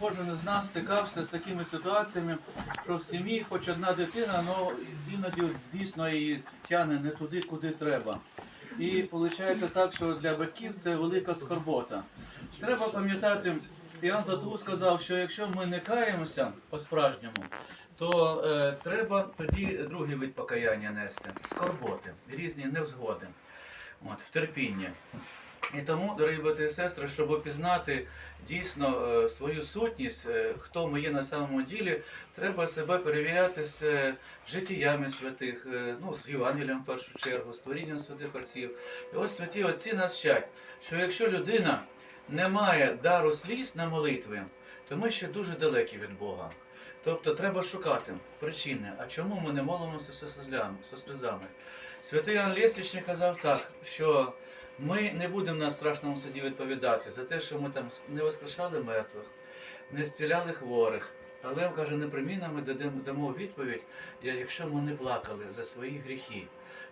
кожен з нас стикався з такими ситуаціями, що в сім'ї хоч одна дитина, але іноді дійсно її тягне не туди, куди треба. І виходить так, що для батьків це велика скорбота. Треба пам'ятати, Іоанн Златоуст сказав, що якщо ми не каємося по-справжньому, то е, треба тоді другий вид покаяння нести скорботи, різні невзгоди, от, в терпінні. І тому, дорогі брати і сестри, щоб опізнати дійсно е, свою сутність, е, хто ми є на самому ділі, треба себе перевіряти з е, життями святих, ну, з Євангелієм в першу чергу, з творінням святих отців. І ось святі отці нас вчать, що якщо людина не має дару сліз на молитви, то ми ще дуже далекі від Бога. Тобто треба шукати причини, а чому ми не молимося зі сльозами. Святий Іоанн Лєслічник казав так, що ми не будемо на страшному суді відповідати за те, що ми там не воскрешали мертвих, не зціляли хворих. Але каже, непримінно ми дамо відповідь, якщо ми не плакали за свої гріхи.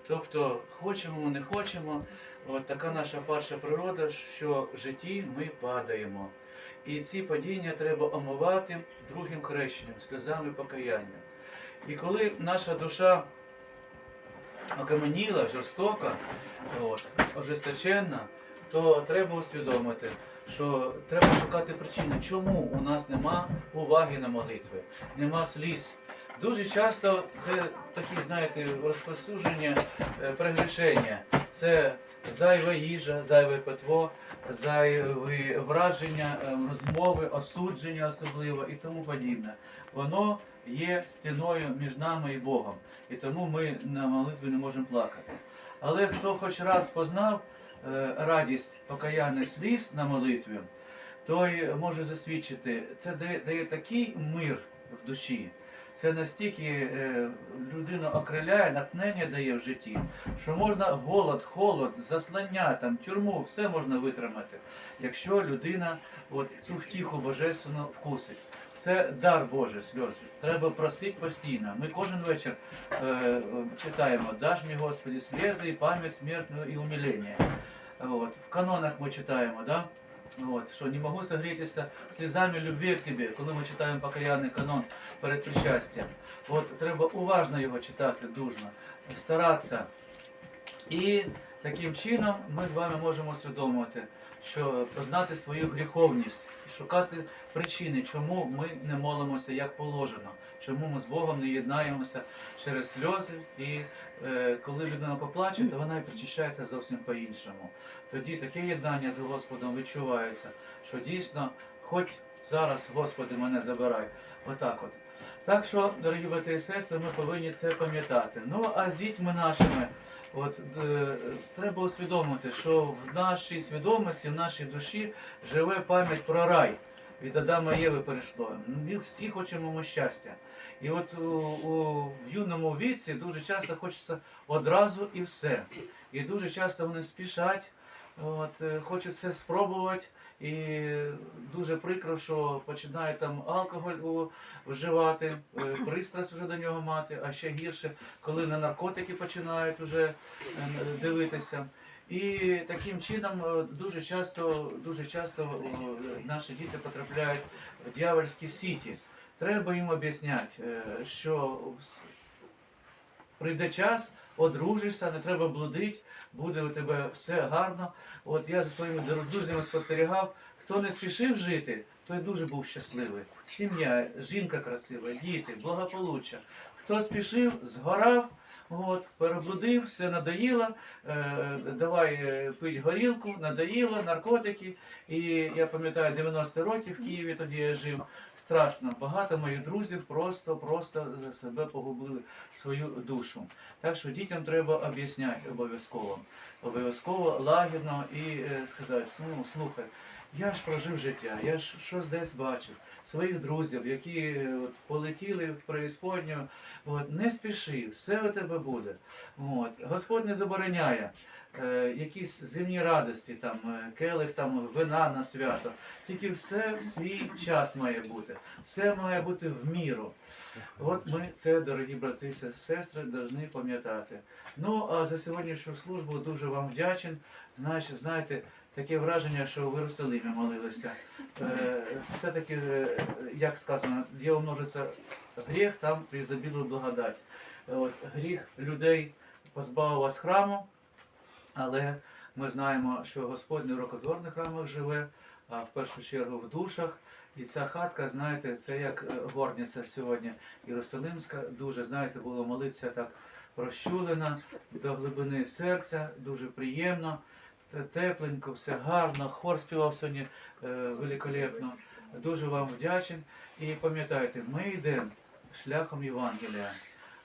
Тобто, хочемо ми не хочемо, от така наша перша природа, що в житті ми падаємо. І ці падіння треба омивати другим хрещенням, сльозами покаяння. І коли наша душа окаменіла, жорстока, от, ожесточенна, то треба усвідомити, що треба шукати причини, чому у нас нема уваги на молитви, нема сліз. Дуже часто це такі, знаєте, розповсюдження е, прегрішення. Це зайва їжа, зайве питво, зайві враження, е, розмови, осудження особливо і тому подібне. Воно є стіною між нами і Богом. І тому ми на молитві не можемо плакати. Але хто хоч раз познав е, радість покаянних сліз на молитві, той може засвідчити, це дає такий мир в душі. Це настільки е, людину окриляє, натхнення дає в житті, що можна голод, холод, заслання, там, тюрму, все можна витримати, якщо людина от, цю втіху божественну вкусить. Це дар Божий, сльози. Треба просити постійно. Ми кожен вечір е, читаємо «Даж мені, Господи, сльози пам'ять смертну і умилення». От. В канонах ми читаємо, да? От, що не можу согрітися слізами любви к Тебе, коли ми читаємо покаянний канон перед причастям. От треба уважно його читати, дружно, старатися. І таким чином ми з вами можемо усвідомити, що познати свою гріховність, шукати причини, чому ми не молимося як положено, чому ми з Богом не єднаємося через сльози. І е, коли людина поплаче, то вона і причащається зовсім по-іншому. Тоді таке єднання з Господом відчувається, що дійсно, хоч зараз, Господи, мене забирай. Отак от. Так що, дорогі брати і сестри, ми повинні це пам'ятати. Ну а з дітьми нашими, от е, треба усвідомити, що в нашій свідомості, в нашій душі живе пам'ять про рай. Від Адама Єви перейшло. Ми всі хочемо щастя. І от у, у юному віці дуже часто хочеться одразу і все. І дуже часто вони спішать, от, е, все спробувати. І дуже прикро, що починають там алкоголь вживати, е, пристрасть вже до нього мати, а ще гірше, коли на наркотики починають вже е, дивитися. І таким чином дуже часто, дуже часто наші діти потрапляють в дьявольські сіті. Треба їм об'ясняти, що прийде час, одружишся, не треба блудити, буде у тебе все гарно. От я за своїми друзями спостерігав, хто не спішив жити, той дуже був щасливий. Сім'я, жінка красива, діти, благополуччя. Хто спішив, згорав. От, перебудив, все надоїло, е, давай е, пить горілку, надоїло, наркотики. І я пам'ятаю, 90 років в Києві тоді я жив. Страшно. Багато моїх друзів просто, просто за себе погубили свою душу. Так що дітям треба об'ясняти обов'язково. Обов'язково лагідно і е, сказати, ну слухай, я ж прожив життя, я ж щось десь бачив, своїх друзів, які е, от, полетіли в преісподню, от, не спіши, все у тебе буде. От. Господь не забороняє. Е, Якісь земні радості, там е, келих, там вина на свято. Тільки все в свій час має бути, все має бути в міру. От ми це, дорогі брати і сестри, повинні пам'ятати. Ну а за сьогоднішню службу дуже вам вдячен. Значить, знаєте, таке враження, що в Єрусалимі молилися. Е, Все-таки, як сказано, де умножиться гріх, там призабілує благодать. От, гріх людей позбавив вас храму, але ми знаємо, що Господь не в рукотворних храмах живе, а в першу чергу в душах. І ця хатка, знаєте, це як е, горниця сьогодні Єрусалимська. Дуже, знаєте, було молитися так розчулено, до глибини серця, дуже приємно, тепленько, все гарно. Хор співав сьогодні е, великолепно. Дуже вам вдячен. І пам'ятайте, ми йдемо шляхом Євангелія.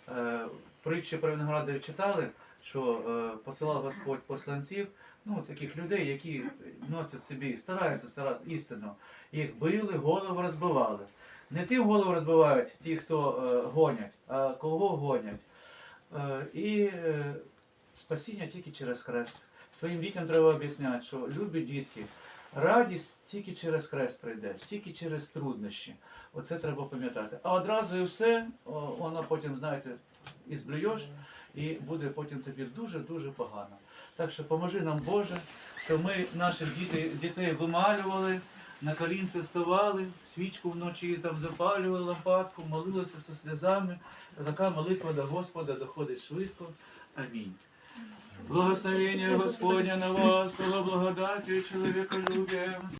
Е, притчі про виноградарів читали, що е, посилав Господь посланців, ну, таких людей, які носять собі, стараються старати істину. Їх били, голову розбивали. Не тим голову розбивають ті, хто е, гонять, а кого гонять. Е, і спасіння тільки через хрест. Своїм дітям треба об'ясняти, що любі дітки, радість тільки через хрест прийде, тільки через труднощі. Оце треба пам'ятати. А одразу і все, воно потім, знаєте, і зблюєш, і буде потім тобі дуже-дуже погано. Так що поможи нам, Боже, що ми наших дітей, дітей вималювали, на колінці вставали, свічку вночі там запалювали лампадку, молилися зі сльозами. Така молитва до Господа доходить швидко. Амінь. Благословення Господня на вас, благодати благодаті, чоловіколюбія,